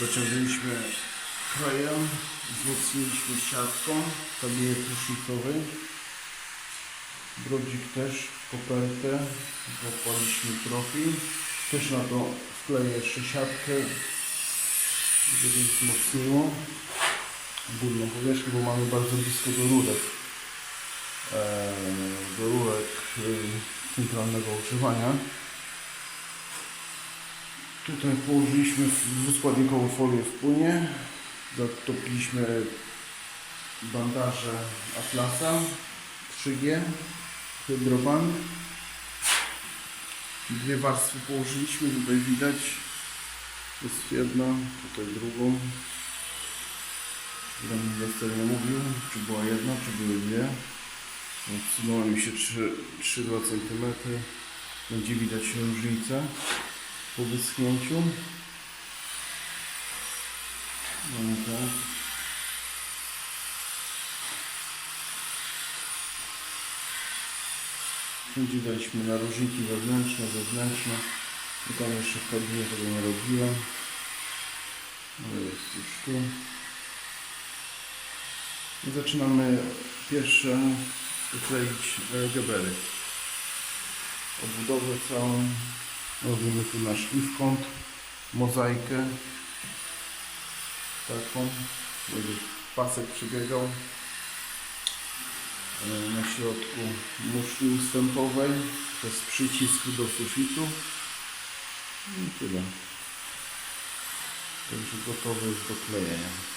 Dociągnęliśmy krajem, wzmocniliśmy siatką tablinie prysznicowej. Brodzik też, kopertę, zakładaliśmy profil. Też na to wkleję jeszcze siatkę, żeby wzmocniło górną powierzchnię, bo mamy bardzo blisko do rurek. e, Do rurek y, centralnego ogrzewania. Tutaj położyliśmy dwuskładnikową folię w płynie. Zatopiliśmy bandaże Atlasa 3G, hydroban. Dwie warstwy położyliśmy, tutaj widać. Jest jedna, tutaj drugą. Tam inwestor nie mówił, czy była jedna, czy były dwie. Odsunęło mi się 3-2 cm. Będzie widać różnicę po wyschnięciu. Mamy tak. Wszędzie daliśmy wewnętrzne, zewnętrzne. I tam jeszcze w kabinie tego nie robiłem. Ale jest już tu. I zaczynamy pierwsze kleić e. Obudowę całą. Robimy tu na szlifkąt, mozaikę taką, żeby pasek przebiegał. E, Na środku muszli ustępowej przez przycisk do sufitu. I tyle. Także gotowy już do klejenia.